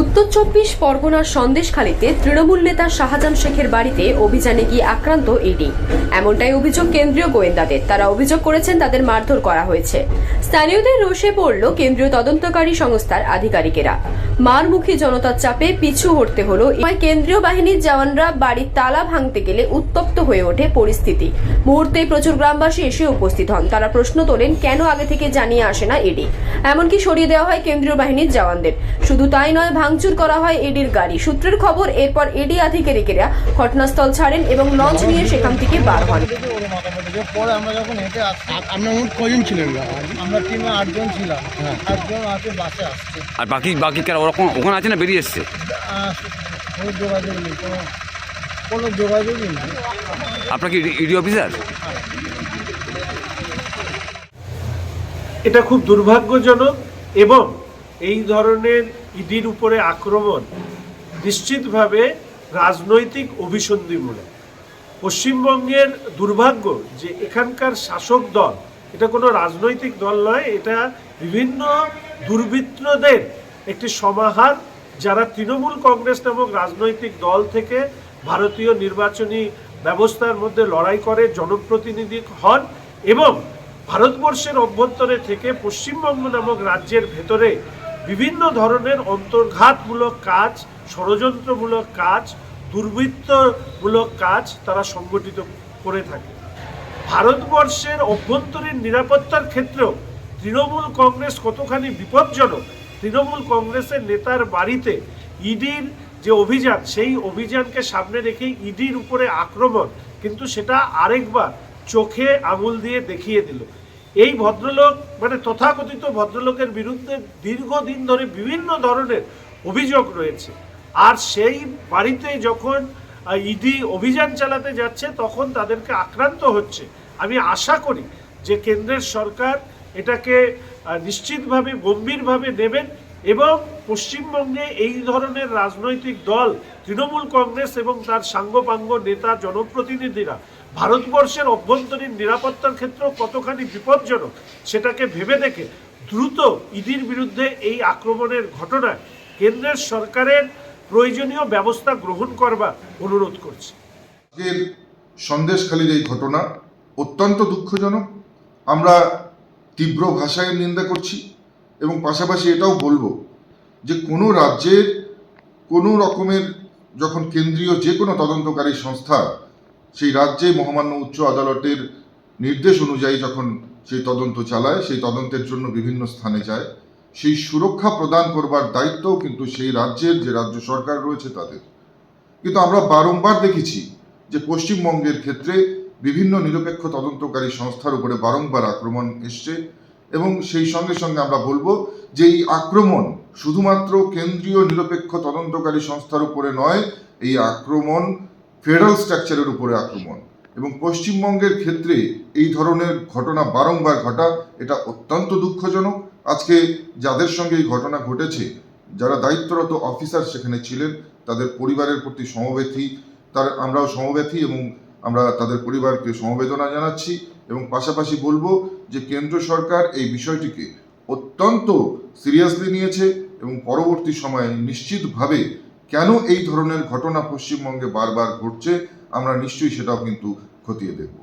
উত্তর চব্বিশ পরগনার সন্দেশখালীতে তৃণমূল নেতা শাহজাহান শেখের বাড়িতে অভিযানে গিয়ে আক্রান্ত ইডি। এমনটাই অভিযোগ কেন্দ্রীয় গোয়েন্দাদের। তারা অভিযোগ করেছেন তাদের মারধর করা হয়েছে। স্থানীয়দের রোষে পড়ল কেন্দ্রীয় তদন্তকারী সংস্থার আধিকারিকেরা। মারমুখী জনতার চাপে পিছু হটতে হলো কেন্দ্রীয় বাহিনীর জওয়ানরা বাড়ির তালা ভাঙতে গেলে উত্তপ্ত হয়ে ওঠে পরিস্থিতি। মুহূর্তে প্রচুর গ্রামবাসী এসে উপস্থিত হন। তারা প্রশ্ন তোলেন, কেন আগে থেকে জানিয়ে আসে না ইডি? এমনকি সরিয়ে দেওয়া হয় কেন্দ্রীয় বাহিনীর জওয়ানদের। শুধু তাই নয় ভাঙচুর করা হয় এডির গাড়ি। সূত্রের খবর এরপর ইডি আধিকারিকেরা ঘটনাস্থল ছাড়েন এবং লঞ্চ নিয়ে সেখান থেকে বার হন। পরে আমরা যখন হেঁটে আসছি আপনার মোট কজন ছিলেন? আমরা টিমে আটজন ছিলাম। হ্যাঁ। আটজন আছে বাসে আসছে। আর বাকি বাকি কারা? ওরকম ওখানে আছে না বেরিয়ে এসছে? কোনো যোগাযোগ নেই কোনো কোনো যোগাযোগই নেই। আপনার কি ইডি অফিসার? এটা খুব দুর্ভাগ্যজনক এবং এই ধরনের ইডির উপরে আক্রমণ নিশ্চিতভাবে রাজনৈতিক অভিসন্ধিমূলক পশ্চিমবঙ্গের দুর্ভাগ্য যে এখানকার শাসক দল, এটা কোনো রাজনৈতিক দল নয়, এটা বিভিন্ন দুর্বৃত্তদের একটি সমাহার যারা তৃণমূল কংগ্রেস নামক রাজনৈতিক দল থেকে ভারতীয় নির্বাচনী ব্যবস্থার মধ্যে লড়াই করে জনপ্রতিনিধি হন এবং ভারতবর্ষের অভ্যন্তরে থেকে পশ্চিমবঙ্গ নামক রাজ্যের ভেতরে বিভিন্ন ধরনের অন্তর্ঘাতমূলক কাজ, ষড়যন্ত্রমূলক কাজ, দুর্বৃত্তমূলক কাজ তারা সংগঠিত করে থাকে। ভারতবর্ষের অভ্যন্তরীণ নিরাপত্তার ক্ষেত্রেও তৃণমূল কংগ্রেস কতখানি বিপজ্জনক, তৃণমূল কংগ্রেসের নেতার বাড়িতে ইডির যে অভিযান, সেই অভিযানকে সামনে রেখে ইডির উপরে আক্রমণ, কিন্তু সেটা আরেকবার চোখে আঙুল দিয়ে দেখিয়ে দিল। এই ভদ্রলোক মানে তথাকথিত ভদ্রলোকের বিরুদ্ধে দীর্ঘদিন ধরে বিভিন্ন ধরনের অভিযোগ রয়েছে। আর সেই বাড়িতে যখন ইডি অভিযান চালাতে যাচ্ছে, তখন তাদেরকে আক্রান্ত হচ্ছে। আমি আশা করি যে কেন্দ্রের সরকার এটাকে নিশ্চিতভাবে, গম্ভীরভাবে নেবেন এবং পশ্চিমবঙ্গে এই ধরনের রাজনৈতিক দল, তৃণমূল কংগ্রেস এবং তার সাঙ্গপাঙ্গ নেতা জনপ্রতিনিধিরা ভারতবর্ষের অভ্যন্তরীণ নিরাপত্তার ক্ষেত্রেও কতখানি বিপজ্জনক সেটাকে ভেবে দেখে দ্রুত ইডির বিরুদ্ধে এই আক্রমণের ঘটনায় কেন্দ্রের সরকারের প্রয়োজনীয় ব্যবস্থা গ্রহণ করবার অনুরোধ করছি। সন্দেশখালীর এই ঘটনা অত্যন্ত দুঃখজনক। আমরা তীব্র ভাষায় নিন্দা করছি। এবং পাশাপাশি এটাও বলব যে কোনো রাজ্যের কোনো রকমের যখন কেন্দ্রীয় যে কোনো তদন্তকারী সংস্থা সেই রাজ্যে মহামান্য উচ্চ আদালতের নির্দেশ অনুযায়ী যখন সেই তদন্ত চালায়, সেই তদন্তের জন্য বিভিন্ন স্থানে যায়, সেই সুরক্ষা প্রদান করবার দায়িত্বও কিন্তু সেই রাজ্যের যে রাজ্য সরকার রয়েছে তাদের। কিন্তু আমরা বারংবার দেখেছি যে পশ্চিমবঙ্গের ক্ষেত্রে বিভিন্ন নিরপেক্ষ তদন্তকারী সংস্থার উপরে বারংবার আক্রমণ এসছে। এবং সেই সঙ্গে সঙ্গে আমরা বলব যে এই আক্রমণ শুধুমাত্র কেন্দ্রীয় নিরপেক্ষ তদন্তকারী সংস্থার উপরে নয়, এই আক্রমণ ফেডারেল স্ট্রাকচারের উপরে আক্রমণ। এবং পশ্চিমবঙ্গের ক্ষেত্রে এই ধরনের ঘটনা বারংবার ঘটা, এটা অত্যন্ত দুঃখজনক। আজকে যাদের সঙ্গে এই ঘটনা ঘটেছে, যারা দায়িত্বরত অফিসার সেখানে ছিলেন, তাদের পরিবারের প্রতি সমবেথী তার আমরাও সমবেথী এবং আমরা তাদের পরিবারকে সমবেদনা জানাচ্ছি। এবং পাশাপাশি বলব যে কেন্দ্র সরকার এই বিষয়টিকে অত্যন্ত সিরিয়াসলি নিয়েছে এবং পরবর্তী সময়ে নিশ্চিতভাবে কেন এই ধরনের ঘটনা পশ্চিমবঙ্গে বারবার ঘটছে, আমরা নিশ্চয়ই সেটাও কিন্তু খতিয়ে দেখব।